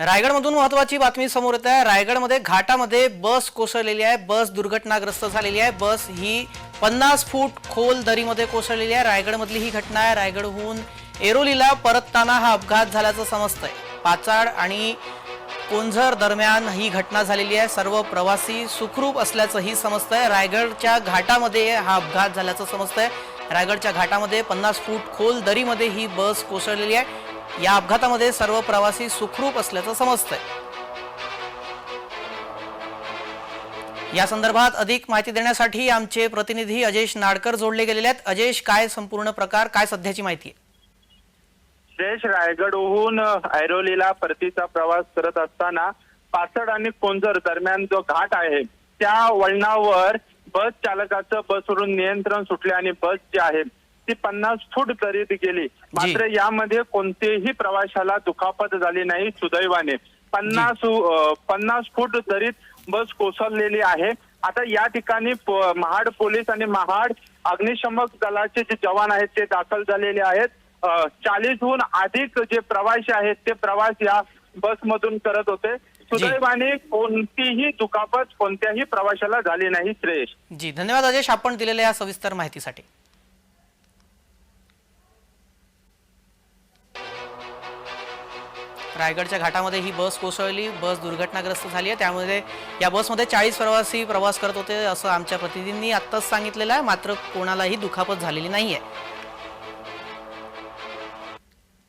रायगडमधून महत्वाची बातमी समोर येत आहे. रायगडमध्ये घाटामध्ये बस कोसळलेली आहे. बस दुर्घटनाग्रस्त झालेली आहे. बस ही पन्नास फूट खोल दरीमध्ये कोसळलेली आहे. रायगडमधली ही घटना आहे. रायगडहून एरोलीला परतताना हा अपघात झाल्याचं समजतंय. पाचाड आणि कोंझर दरम्यान ही घटना झालेली आहे. सर्व प्रवासी सुखरूप असल्याचंही समजतंय. रायगडच्या घाटामध्ये हा अपघात झाल्याचं समजतंय. रायगडच्या घाटामध्ये पन्नास फूट खोल दरीमध्ये ही बस कोसळलेली आहे. या अपघातामध्ये सर्व प्रवासी सुखरूप असल्याचं समजतंय. या संदर्भात अधिक माहिती देण्यासाठी आमचे प्रतिनिधी अजेश नाडकर जोडले गेलेले आहेत. अजेश काय संपूर्ण प्रकार काय सध्याची माहिती आहे? देश रायगडहून ऐरोलीला परतीचा प्रवास करत असताना पाचड आणि कोंजर दरम्यान जो घाट आहे त्या वळणावर बस चालकाचं बसवरून नियंत्रण सुटले आणि बस जी आहे ती पन्नास फूट दरीत गेली मात्र यामध्ये कोणतेही प्रवाशाला दुखापत झाली नाही सुदैवाने. पन्नास पन्नास फूट दरीत बस कोसळलेली आहे आता या ठिकाणी महाड पोलीस आणि महाड अग्निशमक दलाचे जे जवान आहेत ते दाखल झालेले आहेत. चाळीसहून अधिक जे प्रवासी आहेत ते प्रवास या बसमधून करत होते. सुदैवाने कोणतीही दुखापत कोणत्याही प्रवाशाला झाली नाही श्रेयश. जी धन्यवाद अजेश आपण दिलेल्या या सविस्तर माहितीसाठी. रायगडच्या घाटामध्ये ही बस कोसळली. बस दुर्घटनाग्रस्त झाली आहे. त्यामध्ये या बसमध्ये चाळीस प्रवासी प्रवास करत होते असं आमच्या प्रतिनिधींनी आत्ताच सांगितलेलं आहे. मात्र कोणालाही दुखापत झालेली नाही आहे